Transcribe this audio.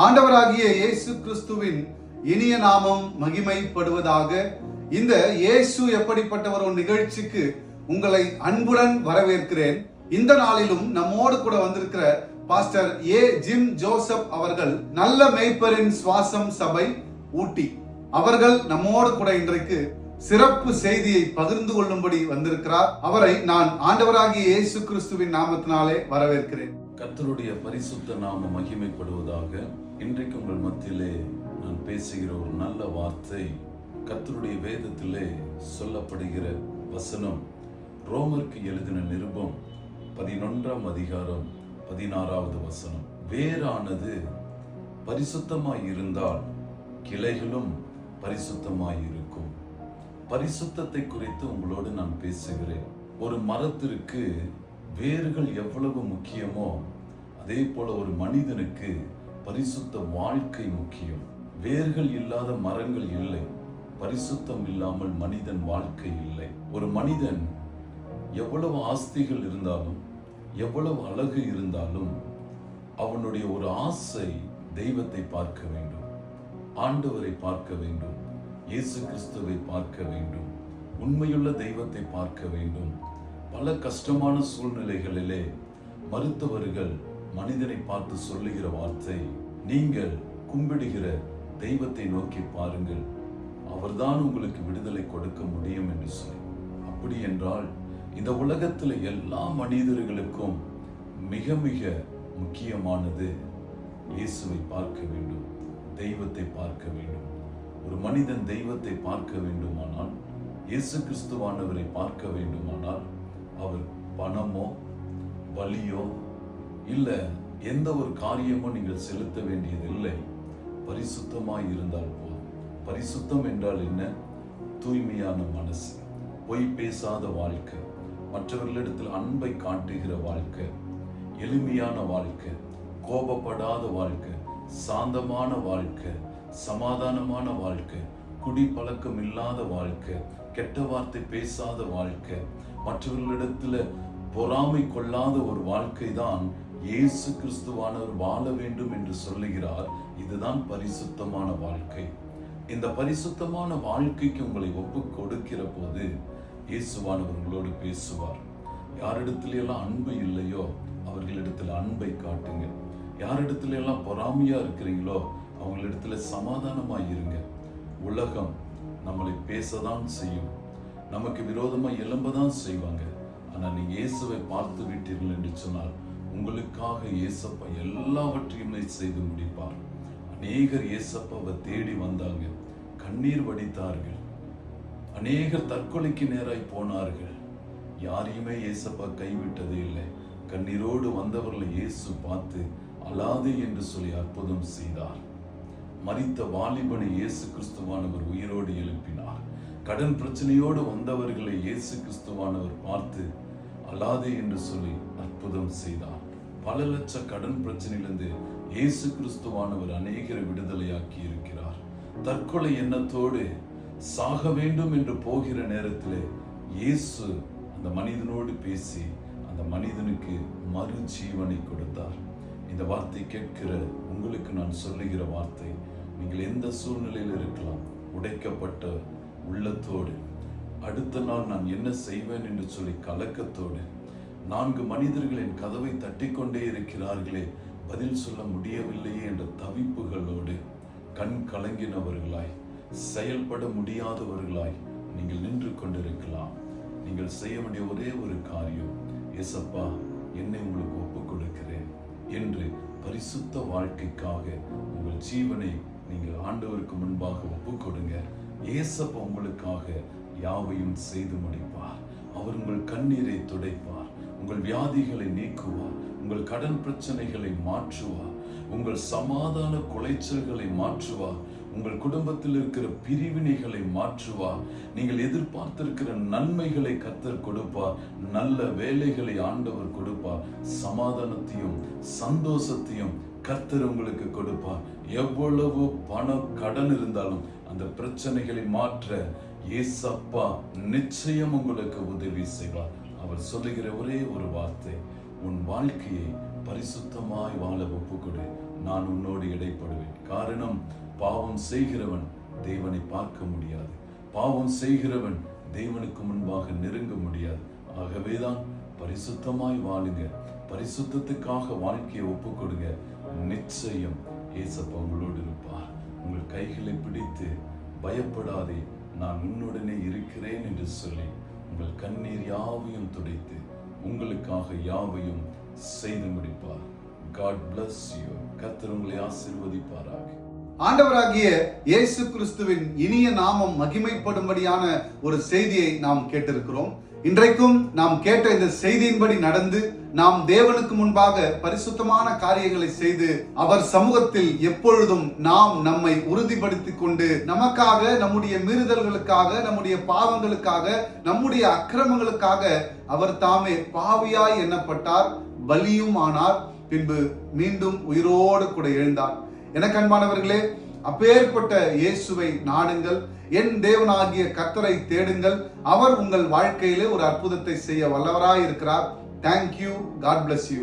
ஆண்டவராகிய இயேசு கிறிஸ்துவின் இனிய நாமம் மகிமைப்படுவதாக இந்த இயேசு எப்படிப்பட்டவர் ஒரு நிகழ்ச்சிக்கு உங்களை அன்புடன் வரவேற்கிறேன். இந்த நாளிலும் நம்மோடு கூட வந்திருக்கிற பாஸ்டர் ஏ ஜிம் ஜோசப் அவர்கள் நல்ல மேய்ப்பரின் சுவாசம் சபை ஊட்டி. அவர்கள் நம்மோடு கூட இன்றைக்கு சிறப்பு செய்தியை பகிர்ந்து கொள்ளும்படி வந்திருக்கிறார். அவரை நான் ஆண்டவராகிய இயேசு கிறிஸ்துவின் நாமத்தினாலே வரவேற்கிறேன். கத்தருடைய பரிசுத்த நாம மகிமைப்படுவதாக இன்றைக்கு உங்கள் மத்தியிலே நான் பேசுகிற ஒரு நல்ல வார்த்தை கத்தருடைய வேதத்திலே சொல்லப்படுகிற வசனம். ரோமருக்கு எழுதின நிருபம் பதினொன்றாம் அதிகாரம் பதினாறாவது வசனம். வேரானது பரிசுத்தமாய் இருந்தால் கிளைகளும் பரிசுத்தமாய் இருக்கும் பரிசுத்தத்தை குறித்து உங்களோடு நான் பேசுகிறேன். ஒரு மரத்திற்கு வேர்கள் எவ்வளவு முக்கியமோ அதே போல ஒரு மனிதனுக்கு பரிசுத்த வாழ்க்கை முக்கியம். வேர்கள் இல்லாத மரங்கள் இல்லை. பரிசுத்தம் இல்லாமல் மனிதன் வாழ்க்கை இல்லை. ஒரு மனிதன் எவ்வளவு ஆஸ்திகள் இருந்தாலும் எவ்வளவு அழகு இருந்தாலும் அவனுடைய ஒரு ஆசை தெய்வத்தை பார்க்க வேண்டும். ஆண்டவரை பார்க்க வேண்டும். இயேசு கிறிஸ்துவை பார்க்க வேண்டும். உண்மையுள்ள தெய்வத்தை பார்க்க வேண்டும். பல கஷ்டமான சூழ்நிலைகளிலே மருத்துவர்கள் மனிதனை பார்த்து சொல்லுகிற வார்த்தை நீங்கள் கும்பிடுகிற தெய்வத்தை நோக்கி பாருங்கள். அவர்தான் உங்களுக்கு விடுதலை கொடுக்க முடியும் என்று சொல்லி அப்படி என்றால் இந்த உலகத்தில் எல்லா மனிதர்களுக்கும் மிக மிக முக்கியமானது இயேசுவை பார்க்க வேண்டும் தெய்வத்தை பார்க்க வேண்டும். ஒரு மனிதன் தெய்வத்தை பார்க்க வேண்டுமானால் இயேசு கிறிஸ்துவானவரை பார்க்க வேண்டுமானால் அவர் பணமோ வலியோ இல்ல எந்த ஒரு காரியமும் நீங்கள் செலுத்த வேண்டியதில்லை. பரிசுத்தமாய் இருந்தால் போதும். பரிசுத்தம் என்றால் என்ன? தூய்மையான மனசு பொய் பேசாத வாழ்க்கை மற்றவர்களிடத்தில் அன்பை காட்டுகிற வாழ்க்கை எளிமையான வாழ்க்கை கோபப்படாத வாழ்க்கை சாந்தமான வாழ்க்கை சமாதானமான வாழ்க்கை குடிப்பழக்கம் இல்லாத வாழ்க்கை கெட்ட வார்த்தை பேசாத வாழ்க்கை மற்றவர்களிடத்துல பொறாமை கொள்ளாத ஒரு வாழ்க்கை தான் இயேசு கிறிஸ்துவானவர் வாழ வேண்டும் என்று சொல்லுகிறார். இதுதான் பரிசுத்தமான வாழ்க்கை. இந்த பரிசுத்தமான வாழ்க்கைக்கு உங்களை ஒப்பு கொடுக்கிற போது இயேசுவானவர் உங்களோடு பேசுவார். யாரிடத்துல எல்லாம் அன்பு இல்லையோ அவர்களிடத்துல அன்பை காட்டுங்க. யாரிடத்துல எல்லாம் பொறாமையா இருக்கிறீங்களோ அவங்களிடத்துல சமாதானமா இருங்க. உலகம் நம்மளை பேசதான் செய்யும். நமக்கு விரோதமா எழும்பதான் செய்வாங்க. ஆனா நீ இயேசுவை பார்த்து விட்டீர்கள் என்று சொன்னால் உங்களுக்காக இயேசப்பா எல்லாவற்றையுமே செய்து முடிப்பார். அநேகர் இயேசப்பாவை தேடி வந்தாங்க. கண்ணீர் வடித்தார்கள். அநேகர் தற்கொலைக்கு நேராய் போனார்கள். யாரையுமே இயேசப்பா கைவிட்டதே இல்லை. கண்ணீரோடு வந்தவர்களை இயேசு பார்த்து அலாது என்று சொல்லி அற்புதம் செய்தார். மறித்த வாலிபனை இயேசு கிறிஸ்துவானவர் உயிரோடு எழுப்பினார். கடன் பிரச்சனையோடு வந்தவர்களை இயேசு கிறிஸ்துவானவர் பார்த்து அலாதே என்று சொல்லி அற்புதம் செய்தார். பல லட்ச கடன் பிரச்சனையிலிருந்து இயேசு கிறிஸ்துவானவர் அநேகரை விடுதலையாக்கி இருக்கிறார். தற்கொலை எண்ணத்தோடு சாக வேண்டும் என்று போகிற நேரத்திலே இயேசு அந்த மனிதனோடு பேசி அந்த மனிதனுக்கு மறு ஜீவனை கொடுத்தார். இந்த வார்த்தை கேட்கிற உங்களுக்கு நான் சொல்லுகிற வார்த்தை நீங்கள் எந்த சூழ்நிலையில் இருக்கலாம் உடைக்கப்பட்ட உள்ளத்தோடு அடுத்த நாள் நான் என்ன செய்வேன் என்று சொல்லி கலக்கத்தோடு நான்கு மனிதர்களின் கதவை தட்டிக்கொண்டே இருக்கிறார்களே பதில் சொல்ல முடியவில்லையே என்ற தவிப்புகளோடு கண் கலங்கினவர்களாய் செயல்பட முடியாதவர்களாய் நீங்கள் நின்று கொண்டிருக்கலாம். நீங்கள் செய்ய வேண்டிய ஒரே ஒரு காரியம் எசப்பா என்னை உங்களுக்கு ஒப்புக் கொடுக்கிறேன் என்று பரிசுத்த வாழ்க்கைக்காக உங்கள் ஜீவனை நீங்கள் ஆண்டவருக்கு முன்பாக ஒப்புக் கொடுங்க ஏசப்பா உங்களுக்காக யாவையும் செய்து முடிப்பார். அவர் உங்கள் கண்ணீரை துடைப்பார். உங்கள் வியாதிகளை நீக்குவார் உங்கள் கடன் பிரச்சனைகளை மாற்றுவார் உங்கள் சமாதான குலைச்சல்களை மாற்றுவார் உங்கள் குடும்பத்தில் இருக்கிற பிரிவினைகளை மாற்றுவார் நீங்கள் எதிர்பார்த்திருக்கிற நன்மைகளை கத்தர் கொடுப்பார் நல்ல வேலைகளை ஆண்டவர் கொடுப்பார் சமாதானத்தையும் சந்தோஷத்தையும் கர்த்தர் உங்களுக்கு கொடுப்பார் எவ்வளவு பணம் கடன் இருந்தாலும் அந்த பிரச்சனைகளை மாற்ற ஏசப்பா நிச்சயம் உங்களுக்கு உதவி செய்வார். அவர் சொல்லுகிற ஒரே ஒரு வார்த்தை உன் வாழ்க்கையை பரிசுத்தமாய் வாழ ஒப்புக்கொடு. நான் உன்னோடு இடைப்படுவேன். காரணம் பாவம் செய்கிறவன் தேவனை பார்க்க முடியாது. பாவம் செய்கிறவன் தேவனுக்கு முன்பாக நெருங்க முடியாது. ஆகவேதான் பரிசுத்தமாய் வாழுங்க. பரிசுத்தத்துக்காக வாழ்க்கையை ஒப்புக்கொடுங்க. நிச்சயம் ஏசப்பா உங்களோடு இருப்பார். உங்கள் கைகளை பிடித்து பயப்படாதே. நான் உன்னுடனே இருக்கிறேன் என்று சொல்லி உங்கள் கண்ணீர் யாவையும் துடைத்து உங்களுக்காக யாவையும் செய்து முடிப்பார். காட் பிளஸ் யூ கத்தர் உங்களை ஆசிர்வதிப்பாராக. ஆண்டவராகிய இயேசு கிறிஸ்துவின் இனிய நாமம் மகிமைப்படும்படியான ஒரு செய்தியை நாம் கேட்டிருக்கிறோம். இன்றைக்கும் நாம் கேட்ட இந்த செய்தியின்படி நடந்து நாம் தேவனுக்கு முன்பாக பரிசுத்தமான காரியங்களை செய்து அவர் சமூகத்தில் எப்பொழுதும் நாம் நம்மை உறுதிப்படுத்திக் கொண்டு நமக்காக நம்முடைய மீறுதல்களுக்காக நம்முடைய பாவங்களுக்காக நம்முடைய அக்கிரமங்களுக்காக அவர் தாமே பாவியாய் எண்ணப்பட்டார் பலியும் ஆனார் பின்பு மீண்டும் உயிரோடு கூட எழுந்தார். எனக்கு அன்பானவர்களே அப்பேற்பட்ட இயேசுவை நாடுங்கள். என் தேவனாகிய கத்தரை தேடுங்கள். அவர் உங்கள் வாழ்க்கையிலே ஒரு அற்புதத்தை செய்ய வல்லவராய் இருக்கிறார் தேங்க்யூ காட் பிளஸ் யூ